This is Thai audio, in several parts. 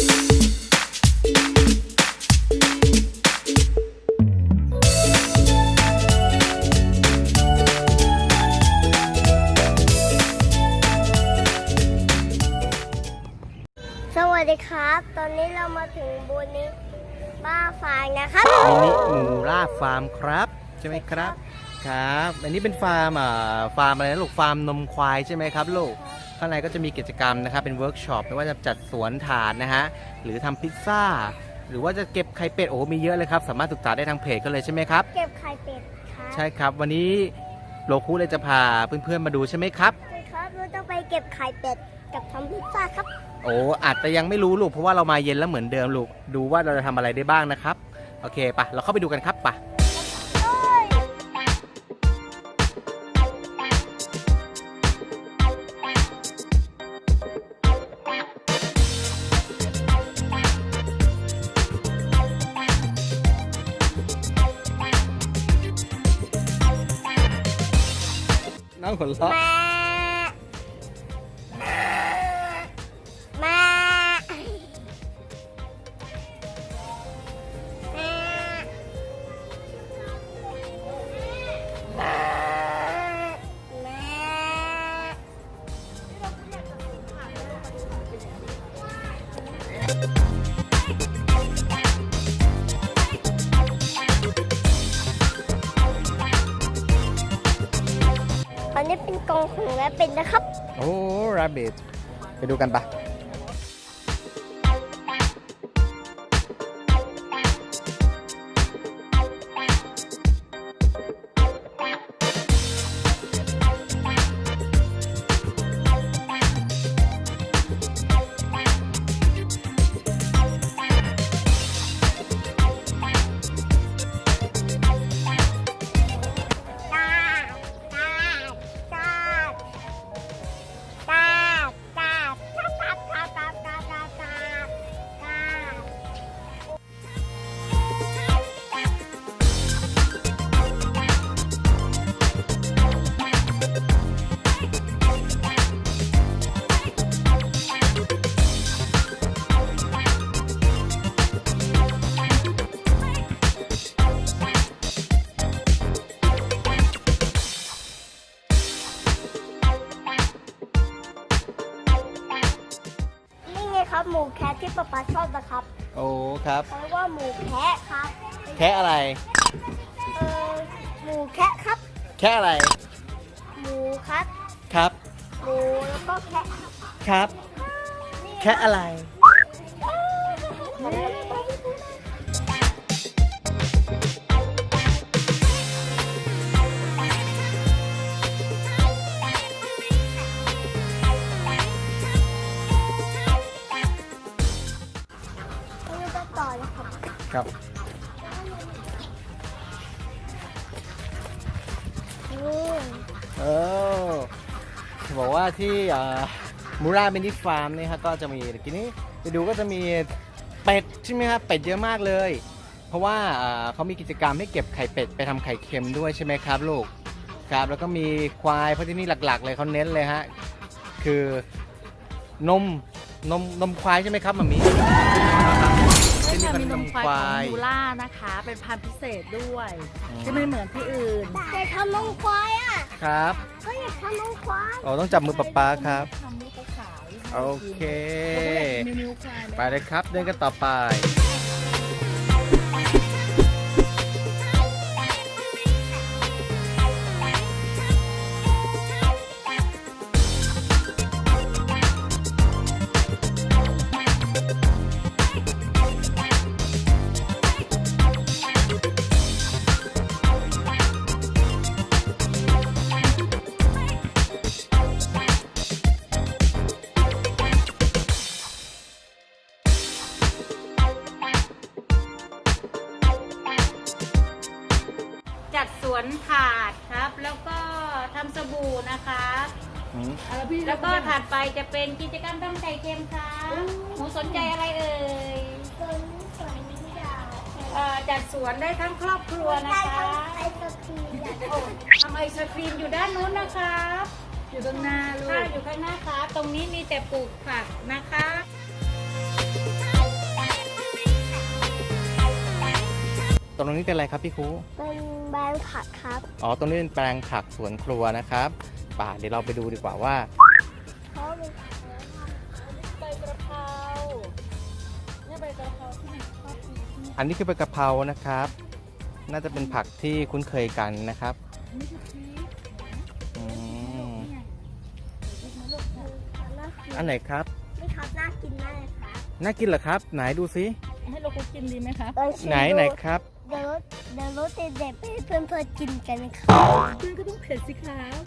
สวัสดีครับ ตอนนี้เรามาถึงบูนี้บ้าฟางนะครับมินิหมูล่าฟาร์มครับ ใช่ไหมครับ ครับ อันนี้เป็นฟาร์มอ่าฟาร์มอะไรนะลูกฟาร์มนมควายใช่ไหมครับลูก ข้างในก็จะมีกิจกรรมนะครับเป็นเวิร์กช็อปไม่ว่าจะจัดสวนถาดนะฮะหรือทำพิซซ่า หรือว่าจะเก็บไข่เป็ดโอ้โหมีเยอะเลยครับสามารถศึกษาได้ทางเพจก็เลยใช่ไหมครับ เก็บไข่เป็ดครับใช่ครับวันนี้โลคุเลยจะพาเพื่อนๆมาดูใช่ไหมครับใช่ครับเราต้องไปเก็บไข่เป็ดกับทำพิซซ่าครับโอ้อาจจะยังไม่รู้ลูกเพราะว่าเรามาเย็นแล้วเหมือนเดิมลูกดูว่าเราจะทำอะไรได้บ้างนะครับโอเคปะเราเข้าไปดูกันครับปะ 감 사. Rabbit ไปดูกันปะ ครับหมูแคะที่ป๊าป๊าชอบนะครับโอ้ครับเขาเรียกว่าหมูแคะครับแค่อะไร เออหมูแคะครับ แค่อะไรหมูครับ ครับหมูแล้วก็แคะครับแค่อะไร ครับนี่เออบอกว่าที่มูราเบนิฟาร์มนี่ครับก็จะมีทีนี้ไปดูก็จะมีเป็ดใช่ไหมครับเป็ดเยอะมากเลย เพราะว่าเขามีกิจกรรมให้เก็บไข่เป็ดไปทำไข่เค็มด้วยใช่ไหมครับลูกครับแล้วก็มีควายเพราะที่นี่หลักๆ เลยเขาเน้นเลยฮะคือนมนมนมควายใช่ไหมครับมามี ที่นี่ค่ะเป็นมีนนมมควายควาของยมูล่านะคะ เป็นพันธุ์พิเศษด้วยอ๋อที่ไม่เหมือนที่อื่นแต่ทำนมควายอะครับก็อยากทำนมควายอ๋อต้องจับมือป๊าป๊าครับทำลูกขาวๆโอเคมีนิ้วควายไหมไปเลยครับเดินกันต่อไป วนถาดครับ แล้วก็ทำสบู่นะคะแล้วก็ถัดไปจะเป็นกิจกรรมทำไข่เค็มค่ะหนูสนใจอะไรเอ่ยสวนสวนยาวเอ่อจัดสวนได้ทั้งครอบครัวนะได้คะทำไอศครีมอะโอ้ทำไอศครีมอยู่ด้านนู้นนะคะอยู่ตรงหน้าลูค่ะก อยู่ข้างหน้าค่ะตรงนี้มีแต่ปลูกผักนะคะ ตรงนี้เป็นอะไรครับพี่ครูเป็นแบงผักครับ อ๋อ ตรงนี้เป็นแปลงผักสวนครัวนะครับ ป่าเดี๋ยวเราไปดูดีกว่าว่าเขาเป็นใบกระเพราเนี่ยใบกระเพราที่ไหนชอบกินที่นี่อันนี้คือใบกะเพรานะครับ น่าจะเป็นผักที่คุ้นเคยกันนะครับนี่คือพริกอืมเนี่ยพริกมะลูกค่ะน่ากินอันไหนครับ นี่ครับน่ากินมากเลยครับ น่ากินเหรอครับ ไหนดูซิให้เราคุกกินดีไหมครับลองชิมไหนดูไหนครับ เดี๋ยวรสเดี๋ยวรสเด็ดๆให้เพื่อนๆกินกันครับเพื่อนก็ต้องเผ็ดสิครับ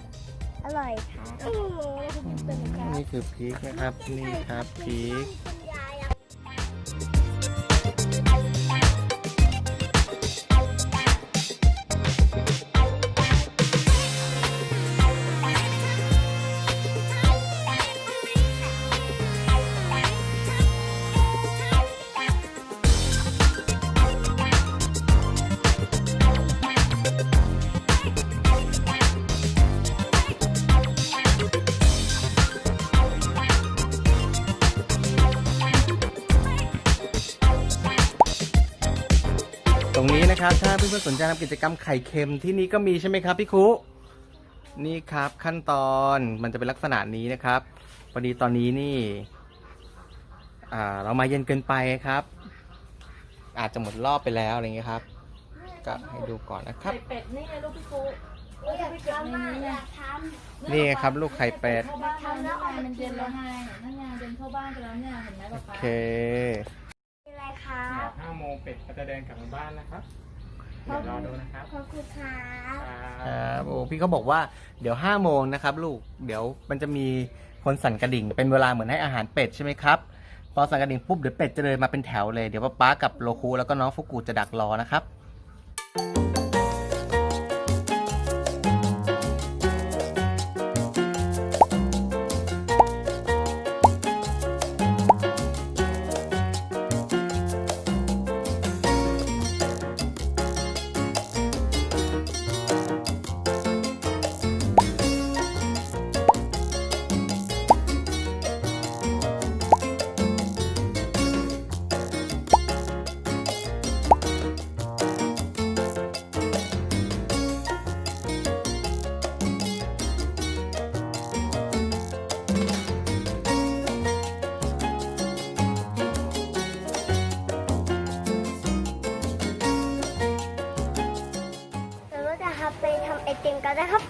อร่อยครับโอ้โหเราคุกกินเป็นไหมครับนี่คือพริกนะครับ นี่ครับพริก ตรงนี้นะครับถ้าเพื่อนๆสนใจทำกิจกรรมไข่เค็มที่นี่ก็มีใช่ไหมครับพี่คุนี่ครับขั้นตอนมันจะเป็นลักษณะนี้นะครับพอดีตอนนี้นี่อ่าเรามาเย็นเกินไปครับ อาจจะหมดรอบไปแล้วอะไรเงี้ยครับ ก็ให้ดูก่อนนะครับ ไข่เป็ดนี่ไงลูกพี่กูอยากทำอะอยากทนี่ไงครับลูกไข่เป็ดเข้าบ้านแล้วไงมันเย็นแล้วไงนั่นไงเดินเข้าบ้านไปแล้วเนี่ยเห็นไหมโอป๊าป๊าเคำอะไรครับ ห้าโมงเป็ดก็จะเดินกลับมาบ้านนะครับเดี๋ยวรอดูนะครับขอบคุณครับครับโอ้พี่เขาบอกว่าเดี๋ยวห้าโมงนะครับลูกเดี๋ยวมันจะมีคนสั่นกระดิ่ง เป็นเวลาเหมือนให้อาหารเป็ดใช่ไหมครับพอสั่นกระดิ่งปุ๊บเดี๋ยวเป็ดจะเดินมาเป็นแถวเลยเดี๋ยวป๊าป๊ากับโลคูแล้วก็น้องฟุกุจะดักรอนะครับเรำไอติมกันนะครับ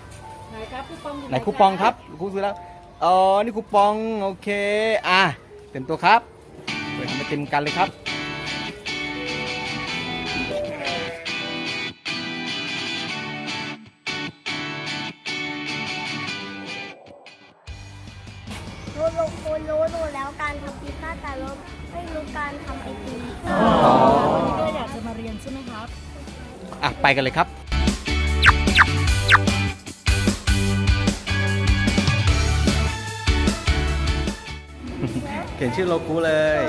ไหนครับคูปองอยู่ไหนคูปองครับครูซื้อแล้วอ๋อนี่คูปองโอเคอะเต็มตัวครับไปทำไอติมกันเลยครับรู้รู้คุณรู้รู้แล้วการทำพิซซ่าแต่เราไม่รู้การทำไอติม วันนี้ก็อยากจะมาเรียนใช่ไหมครับ อะไปกันเลยครับ เขียนชื่อโลกูเลย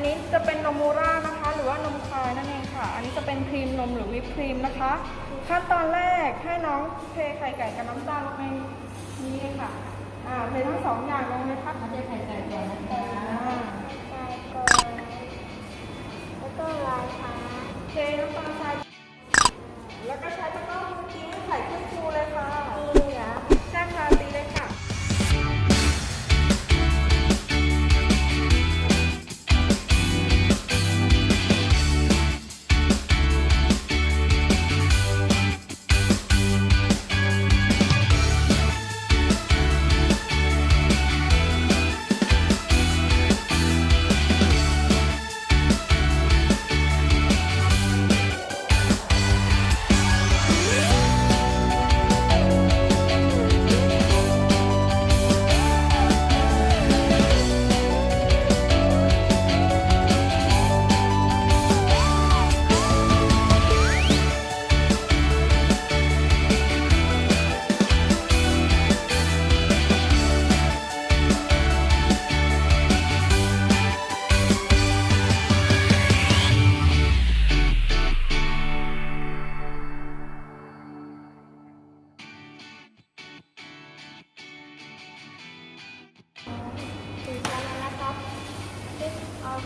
นนี้จะเป็นนมมูร่านะคะ หรือว่านมคายนั่นเองค่ะ อันนี้จะเป็นครีมนมหรือวิปครีมนะคะ ขั้นตอนแรกให้น้องเทไข่ไก่กับน้ำตาลลงในนี้เลยค่ะอ่าเททั้งสองอย่างลงเลยครับมาเจอไข่ไก่ก่อนนะคะอ่าใส่ก่อนแล้วก็ลายค่ะเทน้ำตาลทรายแล้วก็ใช้ตะ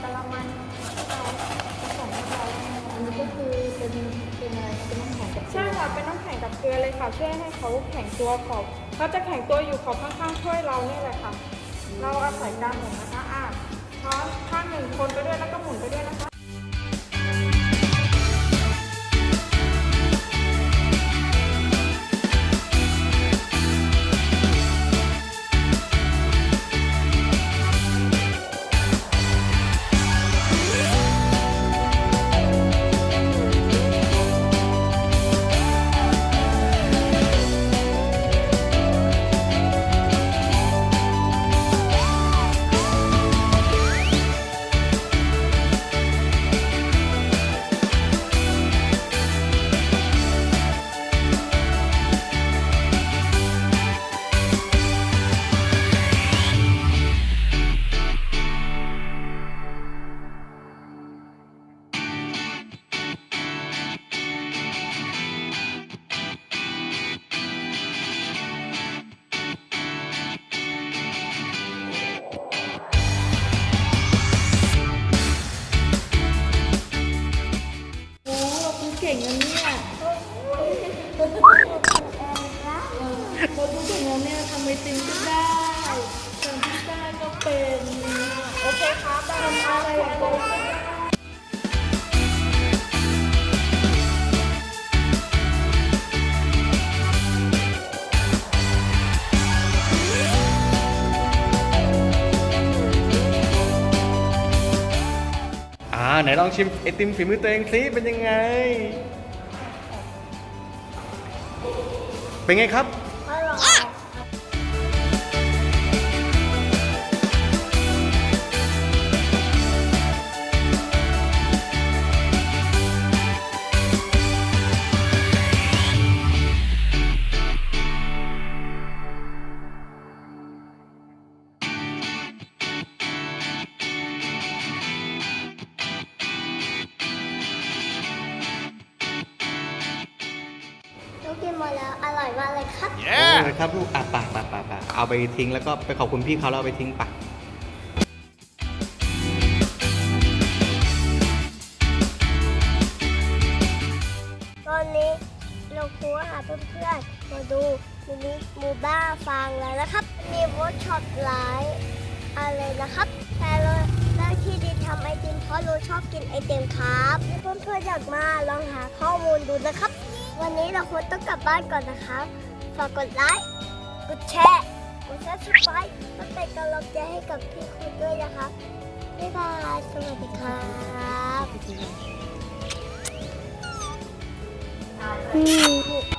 กะละมังเอาผสมเข้าไปอันนี้ก็คือเป็นเป็นอะไรเป็นน้ำแข็งกับใช่ค่ะเป็นน้ำแข็งกับเกลือเลยค่ะเพื่อให้เขาแข็งตัวขอบเขาจะแข็งตัวอยู่ขอบข้างๆถ้วยเรานี่แหละค่ะ เราอาศัยการหมุนนะคะอะช้อนข้างหนึ่งคนไปด้วยแล้วก็หมุนไปด้วยนะคะ นะเนี่ยเราดูเก่งแล้วเนี่ยทำไอติมก็ได้ทำพิซซ่าก็เป็น โอเคครับทำอะไรอะไรก็ได้ ไหนลองชิมไอติมฝีมือตัวเองสิเป็นยังไง เป็นไงครับ เอาไปทิ้งแล้วก็ไปขอบคุณพี่เขาแล้วเอาไปทิ้งปะตอนนี้เราครูหาเพื่อนๆมาดูมินิมูบ้าฟังแล้วนะครับ มีเวิร์กช็อปหลายอะไรนะครับ แต่เลยเรื่องที่ดีทำไอติมเพราะเราชอบกินไอติมครับเพื่อนๆอยากมาลองหาข้อมูลดูนะครับ วันนี้เราควรต้องกลับบ้านก่อนนะครับฝากกดไลค์ กดแชร์ ดซับสไครต์มาเป็นกำลังใจให้กับพี่คุณด้วยนะครับบ๊ายบายสวัสดีครับอืม